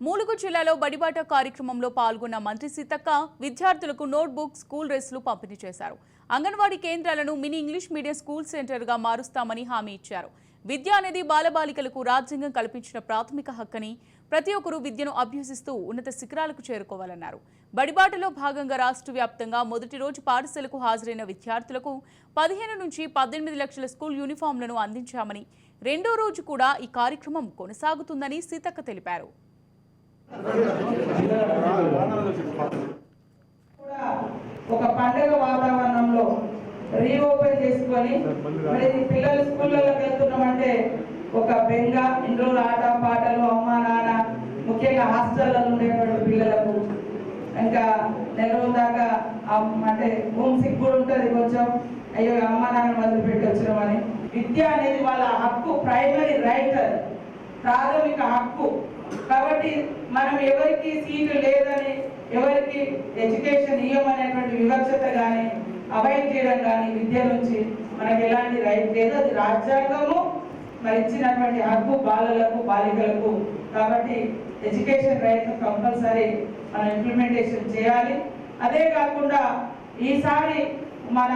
మూలుగు జిల్లాలో బడిబాట కార్యక్రమంలో పాల్గొన్న మంత్రి సీతక్క విద్యార్థులకు నోట్బుక్ స్కూల్ డ్రెస్లు పంపిణీ చేశారు. అంగన్వాడీ కేంద్రాలను మినీ ఇంగ్లీష్ మీడియం స్కూల్ సెంటర్గా మారుస్తామని హామీ ఇచ్చారు. విద్య అనేది బాలబాలికలకు రాజ్యాంగం కల్పించిన ప్రాథమిక హక్కని ప్రతి ఒక్కరూ విద్యను అభ్యసిస్తూ ఉన్నత శిఖరాలకు చేరుకోవాలన్నారు. బడిబాటలో భాగంగా రాష్ట్ర వ్యాప్తంగా మొదటి రోజు పాఠశాలకు హాజరైన విద్యార్థులకు పదిహేను నుంచి పద్దెనిమిది లక్షల స్కూల్ యూనిఫామ్లను అందించామని రెండో రోజు కూడా ఈ కార్యక్రమం కొనసాగుతుందని సీతక్క తెలిపారు. కూడా ఒక పండగ వాతావరణంలో రీఓపెన్ చేసుకొని మరి పిల్లలు స్కూళ్ళలోకి వెళ్తున్నామంటే ఒక బెంగ ఇంట్లో ఆట పాటలు అమ్మ నాన్న ముఖ్యంగా హాస్టల్లో ఉండేటువంటి పిల్లలకు ఇంకా నెల రోజుల దాకా అంటే హోమ్ సిక్ కూడా ఉంటుంది కొంచెం. అయ్యో అమ్మ నాన్న వదిలిపెట్టి వచ్చినామని విద్య అనేది వాళ్ళ హక్కు ప్రైమరీ రైట్ ప్రాథమిక హక్కు. కాబట్టి మనం ఎవరికి సీటు లేదని ఎవరికి ఎడ్యుకేషన్ ఇవ్వమనేటువంటి వివక్షత కానీ అవాయిడ్ చేయడం కానీ విద్య నుంచి మనకి ఎలాంటి రైట్ లేదు. అది రాజ్యాంగము మరి ఇచ్చినటువంటి హక్కు బాలలకు బాలికలకు. కాబట్టి ఎడ్యుకేషన్ రైట్ కంపల్సరీ మనం ఇంప్లిమెంటేషన్ చేయాలి. అదే కాకుండా ఈసారి మన